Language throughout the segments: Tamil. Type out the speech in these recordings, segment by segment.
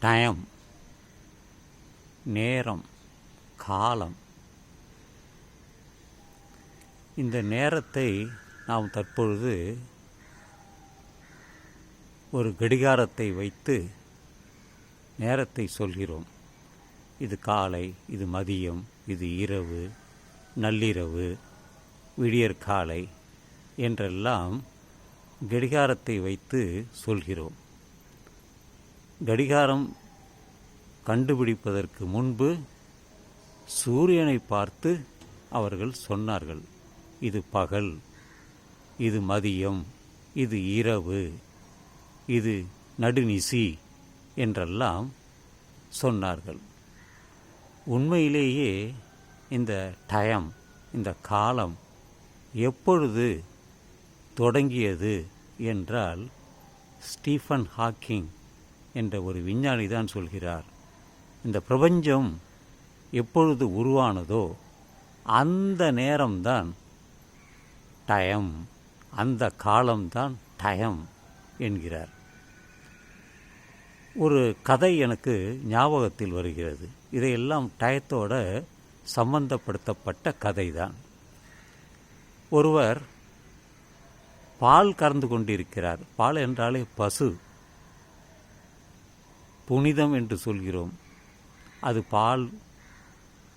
டைம் நேரம் காலம். இந்த நேரத்தை நாம் தற்பொழுது ஒரு கடிகாரத்தை வைத்து நேரத்தை சொல்கிறோம். இது காலை இது மதியம் இது இரவு நள்ளிரவு விடியற்காலை என்றெல்லாம் கடிகாரத்தை வைத்து சொல்கிறோம். கடிகாரம் கண்டுபிடிப்பதற்கு முன்பு சூரியனை பார்த்து அவர்கள் சொன்னார்கள் இது பகல் இது மதியம் இது இரவு இது நடுநிசி என்றெல்லாம் சொன்னார்கள். உண்மையிலேயே இந்த டயம் இந்த காலம் எப்பொழுது தொடங்கியது என்றால் ஸ்டீஃபன் ஹாக்கிங் என்ற ஒரு விஞ்ஞானி தான் சொல்கிறார். இந்த பிரபஞ்சம் எப்பொழுது உருவானதோ அந்த நேரம்தான் டயம் அந்த காலம்தான் டயம் என்கிறார். ஒரு கதை எனக்கு ஞாபகத்தில் வருகிறது. இதையெல்லாம் டயத்தோட சம்பந்தப்படுத்தப்பட்ட கதை தான் ஒருவர் பால் கறந்து கொண்டிருக்கிறார். பால் என்றாலே பசு. புனிதம் என்று சொல்கிறோம். அது பால்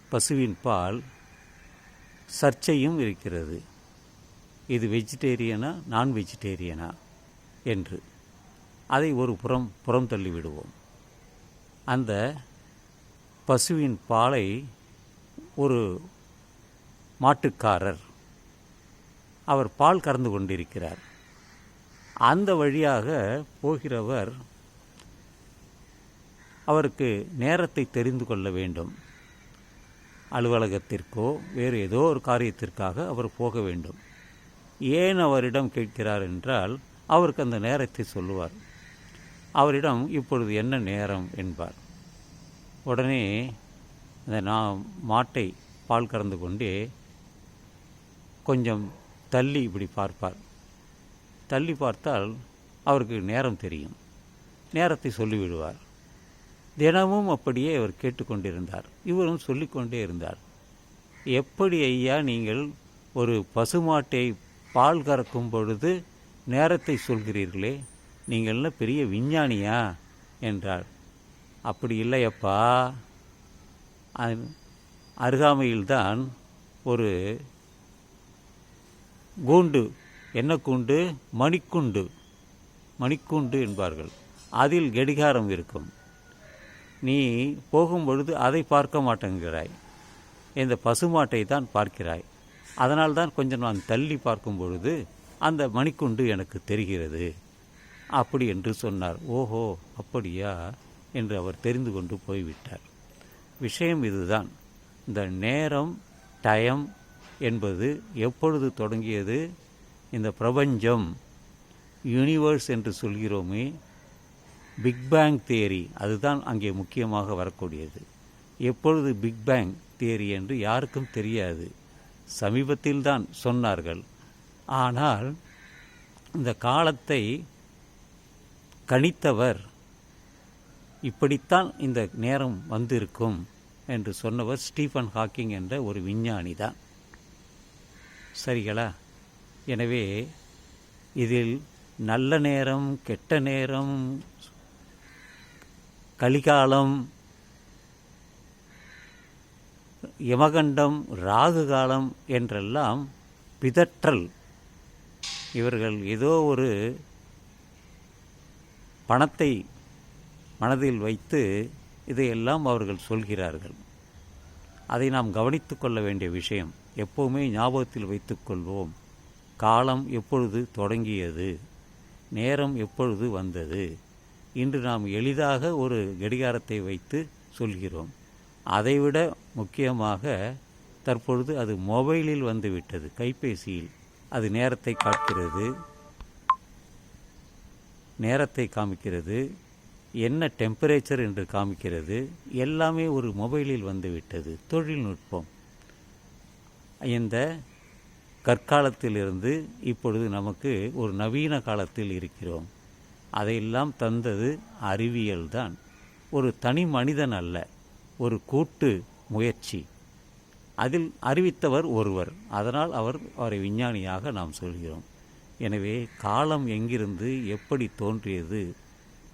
பசுவின் பால் சர்ச்சையும் இருக்கிறது. இது வெஜிடேரியனா நான் வெஜிடேரியனா என்று. அதை ஒரு புறம் புறம் தள்ளிவிடுவோம். அந்த பசுவின் பாலை ஒரு மாட்டுக்காரர் அவர் பால் கறந்து கொண்டிருக்கிறார். அந்த வழியாக போகிறவர் அவருக்கு நேரத்தை தெரிந்து கொள்ள வேண்டும். அலுவலகத்திற்கோ வேறு ஏதோ ஒரு காரியத்திற்காக அவர் போக வேண்டும். ஏன் அவரிடம் கேட்கிறார் என்றால் அவருக்கு அந்த நேரத்தை சொல்லுவார். அவரிடம் இப்பொழுது என்ன நேரம்? என்பார். உடனே அந்த நான் மாட்டை பால் கறந்து கொண்டே கொஞ்சம் தள்ளி இப்படி பார்ப்பார். தள்ளி பார்த்தால் அவருக்கு நேரம் தெரியும். நேரத்தை சொல்லிவிடுவார். தினமும் அப்படியே அவர் கேட்டுக்கொண்டிருந்தார். இவரும் சொல்லிக்கொண்டே இருந்தார். எப்படி ஐயா நீங்கள் ஒரு பசுமாட்டை பால் கறக்கும் பொழுது நேரத்தை சொல்கிறீர்களே? நீங்கள்ல பெரிய விஞ்ஞானியா? என்றார் அப்படி இல்லையப்பா. அருகாமையில்தான் ஒரு கூண்டு என்ன கூண்டு? மணிக்குண்டு. மணிக்குண்டு என்பார்கள். அதில் கடிகாரம் இருக்கும். நீ போகும்பொழுது அதை பார்க்க மாட்டேங்கிறாய். இந்த பசுமாட்டை தான் பார்க்கிறாய். அதனால்தான் கொஞ்சம் நான் தள்ளி பார்க்கும் பொழுது அந்த மணிக்குண்டு எனக்கு தெரிகிறது. அப்படி என்று சொன்னார். ஓஹோ அப்படியா? என்று அவர் தெரிந்து கொண்டு போய்விட்டார். விஷயம் இதுதான். இந்த நேரம் டயம் என்பது எப்பொழுது தொடங்கியது? இந்த பிரபஞ்சம் யூனிவர்ஸ் என்று சொல்கிறோமே பிக் பேங் தேரி அதுதான் அங்கே முக்கியமாக வரக்கூடியது. எப்பொழுது பிக் பேங் தேரி என்று யாருக்கும் தெரியாது. சமீபத்தில்தான் சொன்னார்கள். ஆனால் இந்த காலத்தை கணித்தவர் இப்படித்தான் இந்த நேரம் வந்திருக்கும் என்று சொன்னவர் ஸ்டீஃபன் ஹாக்கிங் என்ற ஒரு விஞ்ஞானி தான். சரிங்களா எனவே இதில் நல்ல நேரம் கெட்ட நேரம் கலிகாலம் யமகண்டம் ராகு காலம் என்றெல்லாம் பிதற்றல். இவர்கள் ஏதோ ஒரு பணத்தை மனதில் வைத்து இதையெல்லாம் அவர்கள் சொல்கிறார்கள். அதை நாம் கவனித்து கொள்ள வேண்டிய விஷயம் எப்போவுமே ஞாபகத்தில் வைத்துக்கொள்வோம் காலம் எப்பொழுது தொடங்கியது? நேரம் எப்பொழுது வந்தது? இன்று நாம் எளிதாக ஒரு கடிகாரத்தை வைத்து சொல்கிறோம். அதைவிட முக்கியமாக தற்பொழுது அது மொபைலில் வந்துவிட்டது கைபேசியில். அது நேரத்தை காட்டுகிறது நேரத்தை காமிக்கிறது என்ன டெம்பரேச்சர் என்று காமிக்கிறது எல்லாமே ஒரு மொபைலில் வந்துவிட்டது தொழில்நுட்பம். இந்த கற்காலத்திலிருந்து இப்பொழுது நமக்கு ஒரு நவீன காலத்தில் இருக்கிறோம். அதையெல்லாம் தந்தது அறிவியல்தான் ஒரு தனி மனிதன் அல்ல ஒரு கூட்டு முயற்சி. அதில் அறிவித்தவர் ஒருவர். அதனால் அவர் அவரை விஞ்ஞானியாக நாம் சொல்கிறோம். எனவே காலம் எங்கிருந்து எப்படி தோன்றியது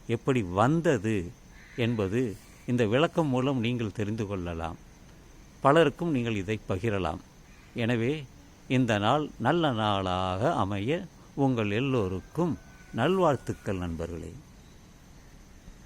எப்படி வந்தது என்பது இந்த விளக்கம் மூலம் நீங்கள் தெரிந்து கொள்ளலாம். பலருக்கும் நீங்கள் இதை பகிரலாம். எனவே இந்த நாள் நல்ல நாளாக அமைய உங்கள் எல்லோருக்கும் நல்வாழ்த்துக்கள் நண்பர்களே.